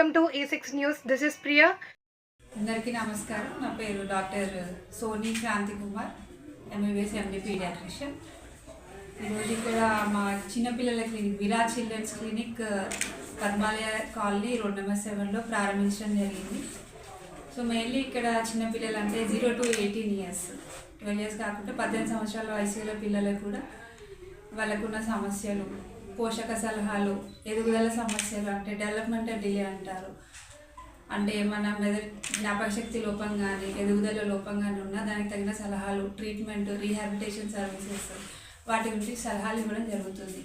Welcome to A six news this is Priya అందరికీ నమస్కారం. నా పేరు doctor Soni Kranthi Kumar MBBS MD paediatrician ఈరోజు ఇక్కడ మా చిన్నపిల్లల clinic Vira children's clinic Padmalaya colony road number సెవెన్లో ప్రారంభించడం జరిగింది. సో మెయిన్లీ ఇక్కడ చిన్నపిల్లలు అంటే zero to eighteen years twelve years కాకుండా పద్దెనిమిది సంవత్సరాల వయసులో పిల్లలకు కూడా వాళ్ళకున్న సమస్యలు. పోషక సలహాలు ఎదుగుదల సమస్యలు అంటే డెవలప్మెంటల్ డిలే అంటారు. అంటే మన మెదడు జ్ఞాపకశక్తి లోపం కానీ ఎదుగుదల లోపం కానీ ఉన్నా దానికి తగిన సలహాలు ట్రీట్మెంట్ రీహాబిలిటేషన్ సర్వీసెస్ వాటి గురించి సలహాలు ఇవ్వడం జరుగుతుంది.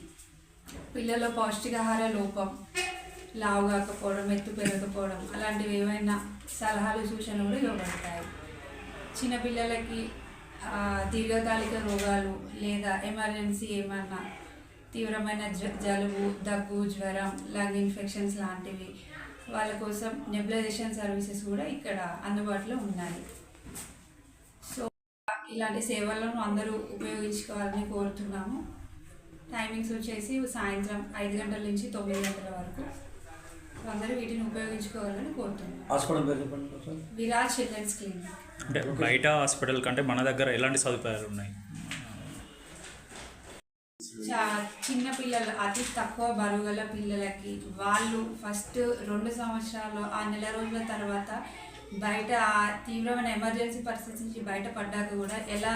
పిల్లల్లో పౌష్టికాహార లోపం లావు కాకపోవడం ఎత్తు పెరగకపోవడం అలాంటివి ఏవైనా సలహాలు సూచనలు కూడా ఇవ్వబడతాయి. చిన్నపిల్లలకి దీర్ఘకాలిక రోగాలు లేదా ఎమర్జెన్సీ ఏమన్నా తీవ్రమైన జ- జలుబు దగ్గు జ్వరం లంగ్ ఇన్ఫెక్షన్స్ లాంటివి. వాళ్ళ కోసం నెబులైజేషన్ సర్వీసెస్ కూడా ఇక్కడ అందుబాటులో ఉన్నాయి. సో ఇలాంటి సేవలను అందరూ ఉపయోగించుకోవాలని కోరుతున్నాము. టైమింగ్స్ వచ్చేసి సాయంత్రం ఐదు గంటల నుంచి తొమ్మిది గంటల వరకు. అందరూ వీటిని ఉపయోగించుకోవాలని ఒకసారి విరాజ్ చిల్డ్రన్స్ క్లినిక్. అంటే బయట హాస్పిటల్ కంటే మన దగ్గర ఎలాంటి సదుపాయాలు ఉన్నాయి? చిన్న పిల్లలు అతి తక్కువ బరువు గల పిల్లలకి వాళ్ళు ఫస్ట్ రెండు సంవత్సరాలు ఆ నెల రోజుల తర్వాత బయట తీవ్రమైన ఎమర్జెన్సీ పరిస్థితి నుంచి బయటపడ్డాక కూడా ఎలా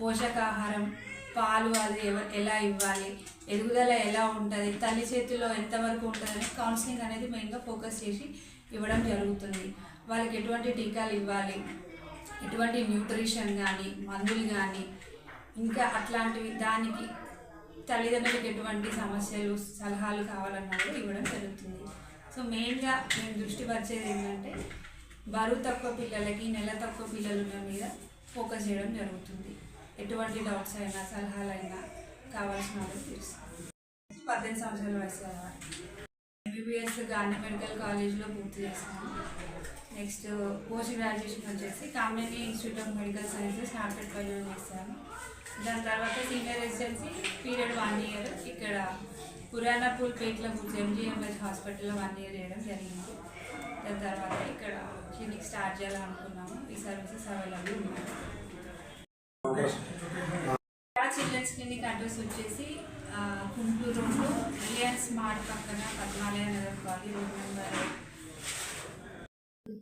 పోషకాహారం పాలు అది ఎలా ఇవ్వాలి ఎదుగుదల ఎలా ఉంటుంది తల్లి చేతిలో ఎంతవరకు ఉంటుంది అనేది కౌన్సిలింగ్ అనేది మెయిన్గా ఫోకస్ చేసి ఇవ్వడం జరుగుతుంది. వాళ్ళకి ఎటువంటి టీకాలు ఇవ్వాలి ఎటువంటి న్యూట్రిషన్ కానీ మందులు కానీ ఇంకా అట్లాంటివి దానికి తల్లిదండ్రులకు ఎటువంటి సమస్యలు సలహాలు కావాలన్నా కూడా ఇవ్వడం జరుగుతుంది. సో మెయిన్గా మేము దృష్టి పరిచేది ఏంటంటే బరువు తక్కువ పిల్లలకి నెల తక్కువ పిల్లల మీద ఫోకస్ చేయడం జరుగుతుంది. ఎటువంటి డౌట్స్ అయినా సలహాలైనా కావాల్సిన వాళ్ళు తీరుస్తాం పద్దెనిమిది సంవత్సరాల వయసు ఎంబీబీఎస్ గాంధీ మెడికల్ కాలేజ్లో పూర్తి చేశాను. నెక్స్ట్ పోస్ట్ గ్రాడ్యుయేషన్ వచ్చేసి Kamineni institute of medical sciences నార్పేట్పల్లిలో చేశాను. దాని తర్వాత senior residency period one year ఇక్కడ పురాణపూల్ పేట్ల ఎంజిఎంఎస్ హాస్పిటల్లో వన్ ఇయర్ చేయడం జరిగింది. దాని తర్వాత ఇక్కడ క్లినిక్ స్టార్ట్ చేయాలనుకున్నాము. ఈ సర్వీసెస్ అవైలబుల్ ఉన్నాయి. చిల్డ్రన్స్ క్లినిక్ అడ్రస్ వచ్చేసి గుంటూరు రోడ్డు రిలయన్స్ మార్ట్ పక్కన Padmalaya Nagar colony road number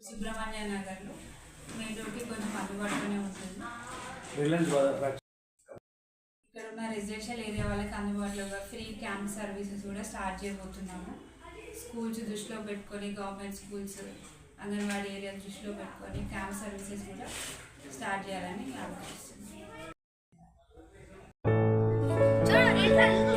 Subrahmanya నగర్లో మెయిన్ రోడ్కి కొంచెం అందుబాటులోనే ఉంటుంది. ఇక్కడ ఉన్న రెసిడెన్షియల్ ఏరియా వాళ్ళకి అందుబాటులో ఫ్రీ క్యాంప్ సర్వీసెస్ కూడా స్టార్ట్ చేయబోతున్నాము. స్కూల్స్ దృష్టిలో పెట్టుకొని గవర్నమెంట్ స్కూల్స్ అంగన్వాడీ ఏరియా దృష్టిలో పెట్టుకొని క్యాంప్ సర్వీసెస్ కూడా స్టార్ట్ చేయాలని ఆలోచిస్తున్నాం Yeah.